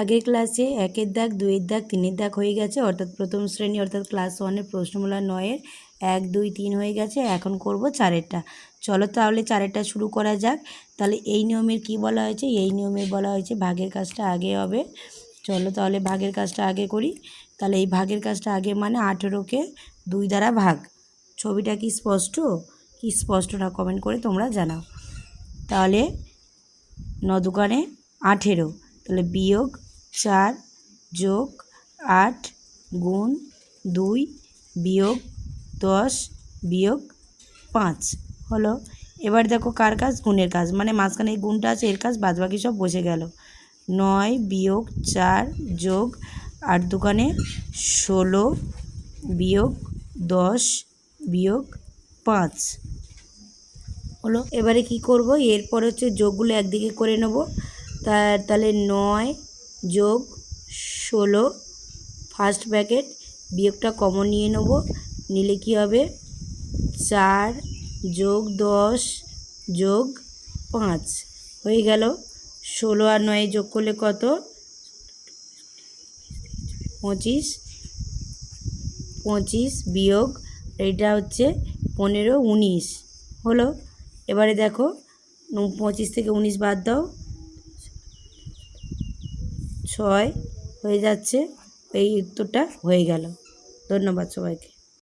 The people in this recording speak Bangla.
আগের ক্লাসে একের দাগ, দুইয়ের দাগ, তিনের দাগ হয়ে গেছে। অর্থাৎ প্রথম শ্রেণি, অর্থাৎ ক্লাস ওয়ানের প্রশ্নমূলা নয়ের এক, দুই, তিন হয়ে গেছে। এখন করব চারেরটা। চলো তাহলে চারেরটা শুরু করা যাক। তাহলে এই নিয়মের কি বলা হয়েছে? এই নিয়মে বলা হয়েছে ভাগের কাজটা আগে হবে। চলো তাহলে ভাগের কাজটা আগে করি। তাহলে এই ভাগের কাজটা আগে মানে আঠেরোকে দুই দ্বারা ভাগ। ছবিটা কি স্পষ্ট? কি স্পষ্ট না কমেন্ট করে তোমরা জানাও। তাহলে ন দোকানে আঠেরো। তাহলে বিয়োগ চার যোগ আট গুণ দুই বিয়োগ দশ বিয়োগ পাঁচ হলো। এবার দেখো কার কাজ? গুণের কাজ। মানে মাঝখানে এই গুণটা আছে, এর কাজ বাদবাকি সব বসে গেল। নয় বিয়োগ চার যোগ আট দোকানে ষোলো বিয়োগ দশ বিয়োগ পাঁচ হলো। এবারে কি করব? এরপর হচ্ছে যোগগুলো একদিকে করে নেব। তাহলে নয় যোগ ষোলো ফার্স্ট ব্র্যাকেট বিয়োগটা কমন নিয়ে নেব। নিলে কি হবে? চার যোগ দশ যোগ পাঁচ। হয়ে গেল। ষোলো আর নয় যোগ করলে কত? পঁচিশ। পঁচিশ বিয়োগ এটা হচ্ছে পনেরো, উনিশ। হলো? এবারে দেখো, পঁচিশ থেকে উনিশ বাদ দাও। ছয় হয়ে যাচ্ছে এই উত্তরটা হয়ে গেল। ধন্যবাদ সবাইকে।